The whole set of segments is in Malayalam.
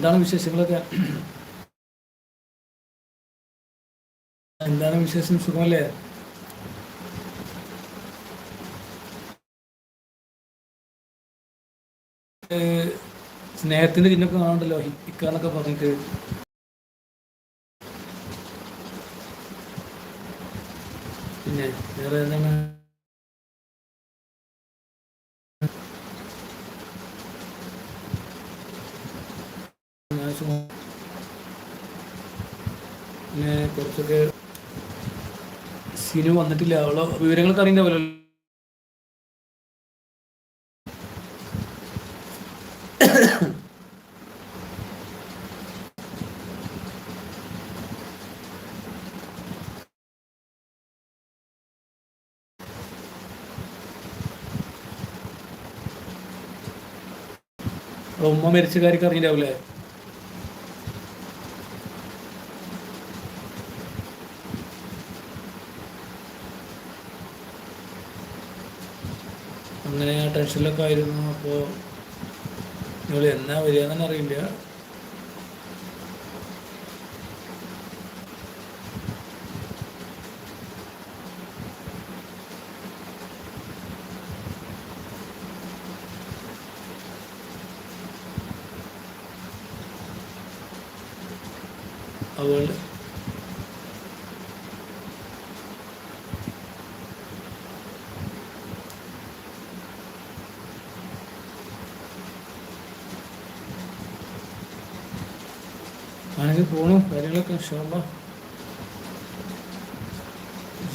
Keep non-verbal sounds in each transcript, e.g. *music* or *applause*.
എന്താണ് വിശേഷങ്ങളൊക്കെ? എന്താണ് വിശേഷം? സുഖമല്ലേ? സ്നേഹത്തിന്റെ ചിഹ്നമൊക്കെ കാണണ്ടല്ലോ ഇക്കാന്നൊക്കെ പറഞ്ഞിട്ട്. പിന്നെ വേറെ എന്താണ് പിന്നെ കുറച്ചൊക്കെ സിനിമ വന്നിട്ടില്ല. അവളെ വിവരങ്ങളൊക്കെ അറിയണ്ടാവല്ലോ ഉമ്മ മരിച്ച കാര്യമൊക്കെ അറിഞ്ഞിട്ടാവൂലേ? അങ്ങനെ ആ ടെൻഷനിലൊക്കെ ആയിരുന്നു. അപ്പോൾ നിങ്ങൾ എന്നാ വരിക എന്നാണ് അറിയില്ല. അവൾ പോണു. കാര്യങ്ങളൊക്കെ ഇഷ്ടമല്ല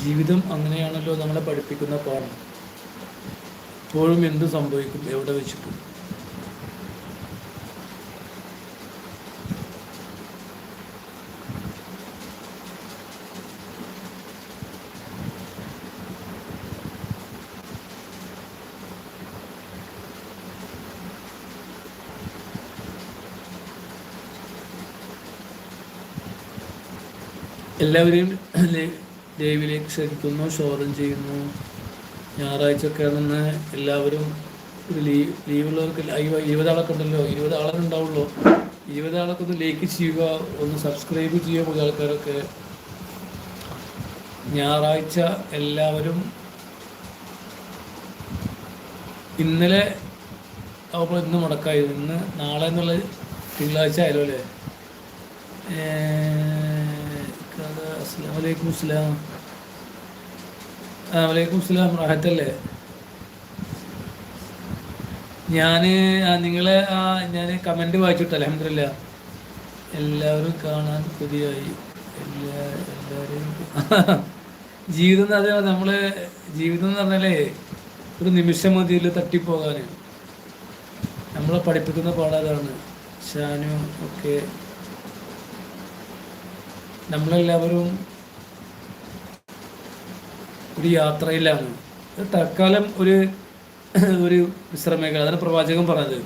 ജീവിതം അങ്ങനെയാണല്ലോ നമ്മളെ പഠിപ്പിക്കുന്ന പാഠം. എപ്പോഴും എന്ത് സംഭവിക്കും? എവിടെ വെച്ചിട്ടും. എല്ലാവരെയും ലൈവിലേക്ക് ക്ഷണിക്കുന്നു ക്ഷോഭം ചെയ്യുന്നു. ഞായറാഴ്ച നിന്ന് എല്ലാവരും ലീവ് ലീവുള്ളവർക്ക് ലൈവ് ഇരുപത് ആളൊക്കെ ഉണ്ടല്ലോ ഇരുപത് ആളൊക്കെ ഉണ്ടാവുള്ളൂ ഇരുപത് ആളൊക്കെ ഒന്ന് ലൈക്ക് ചെയ്യുക ഒന്ന് സബ്സ്ക്രൈബ് ചെയ്യുക പുതിയ ആൾക്കാരൊക്കെ. ഞായറാഴ്ച എല്ലാവരും ഇന്നലെ അപ്പോൾ ഇന്ന് മുടക്കായിരുന്നു. ഇന്ന് നാളെ എന്നുള്ള തിങ്കളാഴ്ച ആയാലും അല്ലേ? അസ്സാം വലൈക്കും സ്ലാം ആ വലൈക്കും സ്ലാം റാഹത്തല്ലേ ഞാൻ നിങ്ങളെ ആ ഞാൻ കമന്റ് വായിച്ചിട്ട് അലഹമില്ല എല്ലാവരും കാണാൻ പുതിയായി എല്ലാ എല്ലാവരെയും *laughs* ജീവിതം എന്ന് പറഞ്ഞാൽ നമ്മൾ ജീവിതം എന്ന് പറഞ്ഞാലേ ഒരു നിമിഷം മതിയിൽ തട്ടിപ്പോകാൻ നമ്മളെ പഠിപ്പിക്കുന്ന പാടാതാണ് ഷാനു ഒക്കെ നമ്മളെല്ലാവരും ഒരു യാത്രയിലാണ്. തൽക്കാലം ഒരു ഒരു വിശ്രമേഖല അതാണ് പ്രവാചകൻ പറഞ്ഞത്.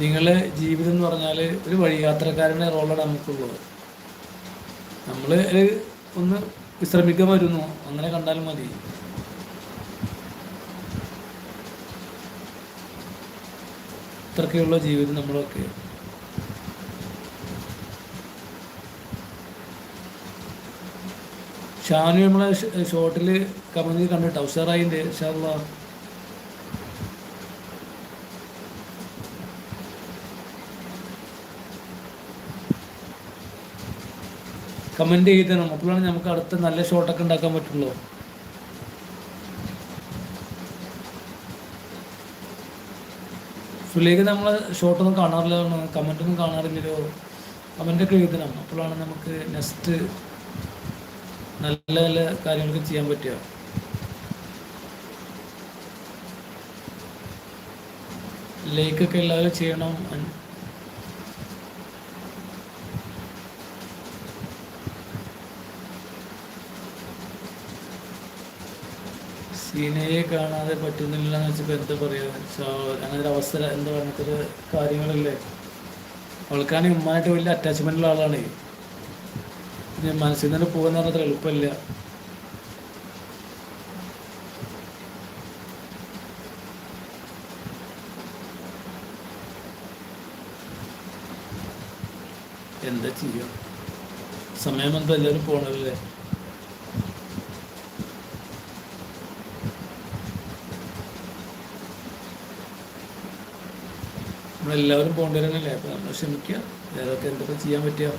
നിങ്ങളെ ജീവിതം എന്ന് പറഞ്ഞാൽ ഒരു വഴിയാത്രക്കാരനെ റോളാണ് നമുക്കുള്ളത്. നമ്മൾ ഒന്ന് വിശ്രമിക്കാൻ വരുന്നു. അങ്ങനെ കണ്ടാലും മതി. ഇത്രയൊക്കെയുള്ള ജീവിതം നമ്മളൊക്കെ. ഷാനു നമ്മളെ ഷോട്ടിൽ കമന്റ് കണ്ടിട്ട് ഉഷാറായിന്റെ കമന്റ് കമന്റ് ചെയ്തണം അപ്പോഴാണ് നമുക്ക് അടുത്ത നല്ല ഷോട്ടൊക്കെ ഉണ്ടാക്കാൻ പറ്റുള്ളൂ. ഫുള്ളിലേക്ക് നമ്മൾ ഷോട്ടൊന്നും കാണാറില്ല കമന്റൊന്നും കാണാറില്ലല്ലോ. കമന്റൊക്കെ എഴുതണം. അപ്പോഴാണ് നമുക്ക് നെക്സ്റ്റ് നല്ല നല്ല കാര്യങ്ങൾക്ക് ചെയ്യാൻ പറ്റുക. ലൈക്കൊക്കെ എല്ലാവരും ചെയ്യണം. സീനയെ കാണാതെ പറ്റുന്നില്ല എന്ന് വെച്ചപ്പോൾ എന്താ പറയുക അങ്ങനെ ഒരു അവസരം എന്താ പറഞ്ഞിട്ടൊരു കാര്യങ്ങളല്ലേ? അവൾക്കാണെങ്കിൽ ഉമ്മായിട്ട് വലിയ അറ്റാച്ച്മെന്റുള്ള ആളാണ്. പിന്നെ മനസ്സിൽ നിന്ന് പോകുന്ന അത്ര എളുപ്പമില്ല. എന്താ ചെയ്യാ? സമയം എന്താ എല്ലാവരും പോണല്ലേ നമ്മളെല്ലാവരും പോകേണ്ടവരല്ലേ അപ്പൊ നമ്മൾ ശ്രമിക്കുക ഏതൊക്കെ എന്തൊക്കെ ചെയ്യാൻ പറ്റുക?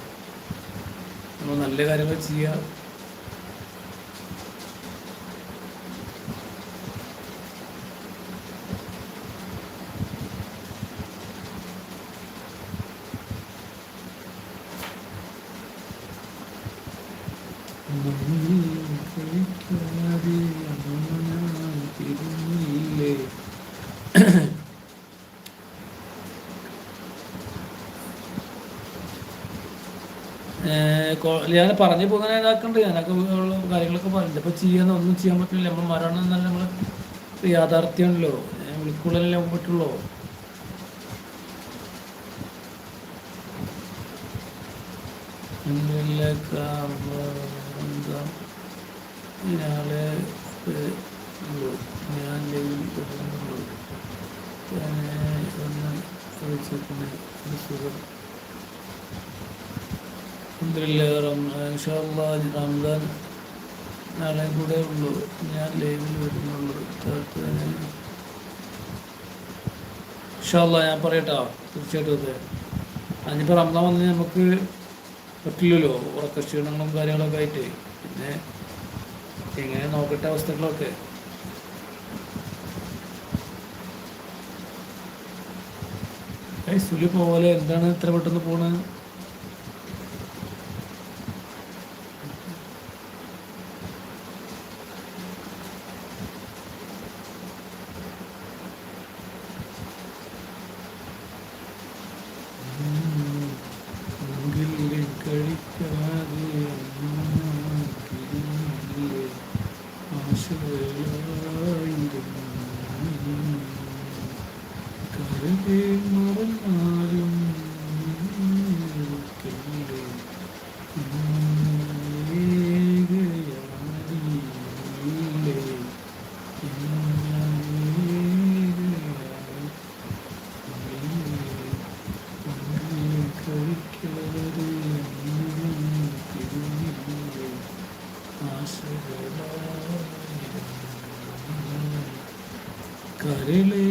നമ്മൾ നല്ല കാര്യങ്ങൾ ചെയ്യുക ഞാൻ പറഞ്ഞു പോകുന്ന ഇതാക്കണ്ട് ഞാനൊക്കെ കാര്യങ്ങളൊക്കെ പറഞ്ഞു. ഇപ്പൊ ചെയ്യാൻ ഒന്നും ചെയ്യാൻ പറ്റില്ല. നമ്മൾ മരണം എന്നല്ല നമ്മൾ യാഥാർത്ഥ്യമാണല്ലോ. വിളിക്കുള്ളല്ലേ പറ്റുള്ളൂ. ഞാൻ ഒന്ന് ചോദിച്ചേക്കുന്ന സുഖം? റംസാൻ നാളെ കൂടെ ഉള്ളൂ. ഞാൻ ലൈവിൽ വരുന്നുള്ളൂ. ഇൻഷാല്ല ഞാൻ പറയട്ടോ. തീർച്ചയായിട്ടും അതെ. അതിനിപ്പോൾ റംസാൻ വന്ന് നമുക്ക് പറ്റില്ലല്ലോ. ഉറക്ക ക്ഷീണങ്ങളും കാര്യങ്ങളൊക്കെ ആയിട്ട്. പിന്നെ എങ്ങനെ നോക്കട്ടെ അവസ്ഥകളൊക്കെ. സുലി പോലെ എന്താണ് ഇത്ര പെട്ടെന്ന് പോണത് 30, 35, really?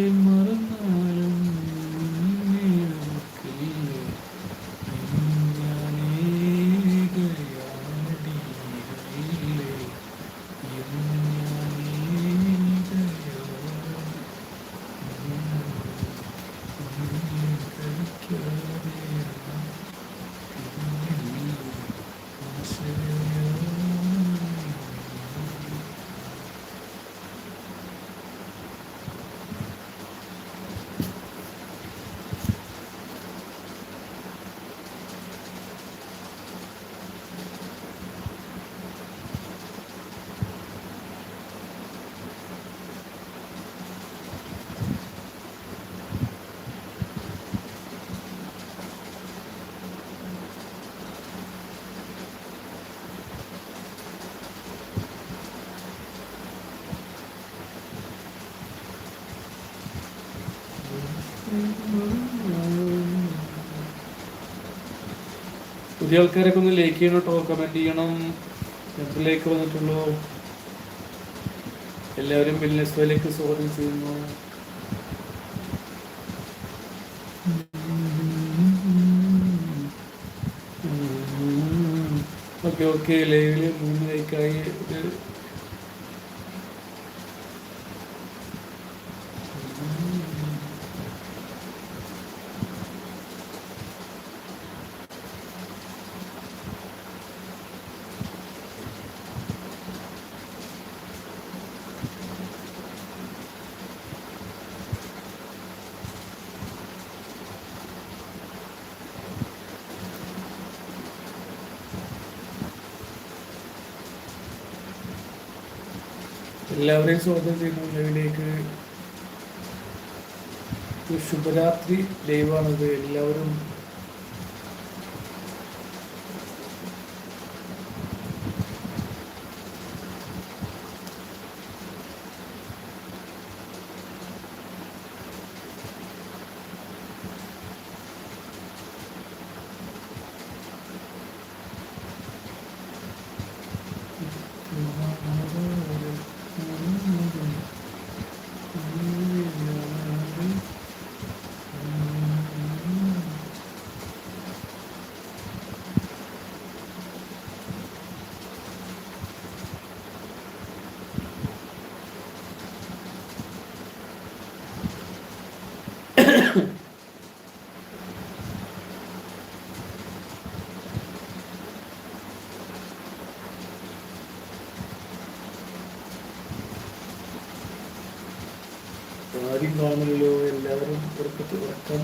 പുതിയ ആൾക്കാരൊക്കെ ഒന്ന് ലൈക്ക് ചെയ്യണം കേട്ടോ കമന്റ് ചെയ്യണം ലൈക്ക് വന്നിട്ടുള്ളൂ എല്ലാവരും ബിസിനസ് വേലേക്ക് സ്വാഗതം ചെയ്യുന്നു ഓക്കെ ഓക്കെ ലൈവിൽ മൂന്ന് ലൈക്കായി എല്ലാവരെയും സ്വാഗതം ചെയ്യുന്നു. ലൈവിലേക്ക് ശുഭരാത്രി ലൈവാണത് എല്ലാവരും ആരും എല്ലാവരും ഉറക്കത്തിൽ ഉറക്കം